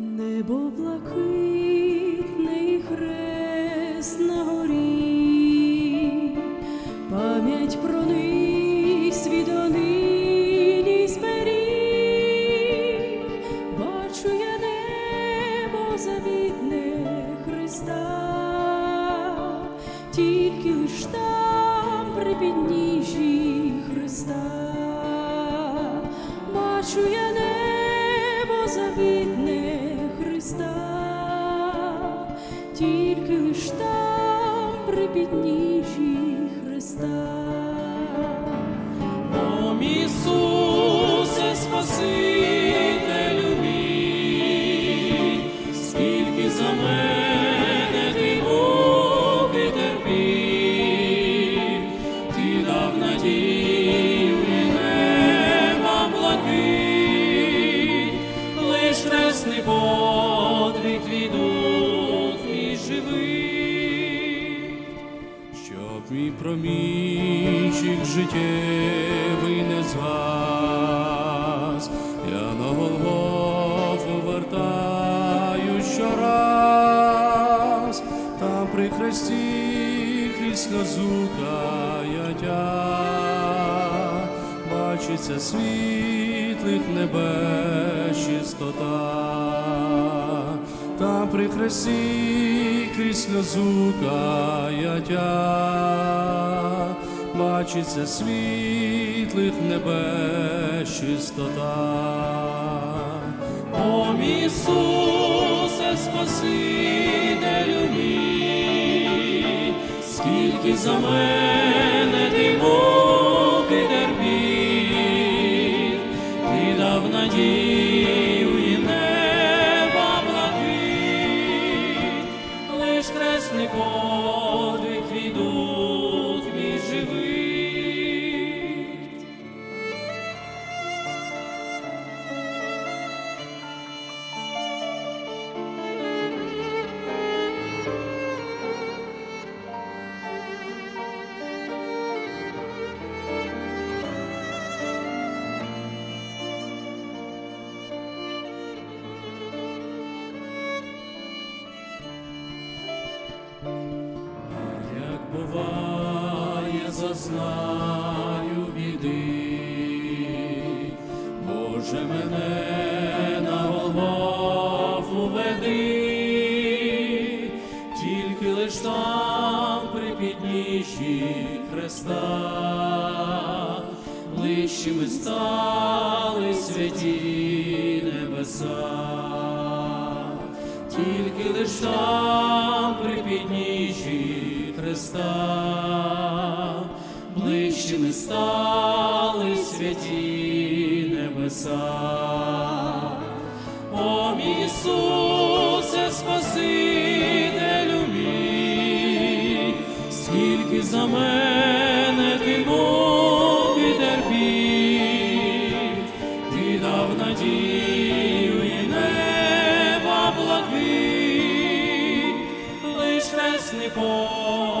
Небо блакитний хрест на горі, пам'ять про них свідонині зберіг, бачу я небо завітне Христа, тільки лиш там при підніжжі Христа, бачу я небо завітне Христа, тільки лиш там при підніжжі Христа. О, Ісусе, Спасителю мій, скільки за мене ти муки терпів, ти дав надію мій промінчик життєвий не згас, я на Голгофу вертаю щораз, там при хресті крізь сльозу каяття, бачиться світлих небес чистота, там при хресті крізь сльозу каяття, бачиться світлих небес чистота. О, Ісусе, Спасителю мій, скільки за мене лиш хресний подвиг твій буває, зазнаю біди, Боже мене на Голгофу веди, тільки лиш там при підніжжі Христа, ближчими стали святі небеса. Тільки лиш там при підніжжі ближчими стали святі небеса, О, Ісусе, Спасителю мій, скільки за мене ти мов і терпів, ти дав надію і неба блакит, лиш несний пол.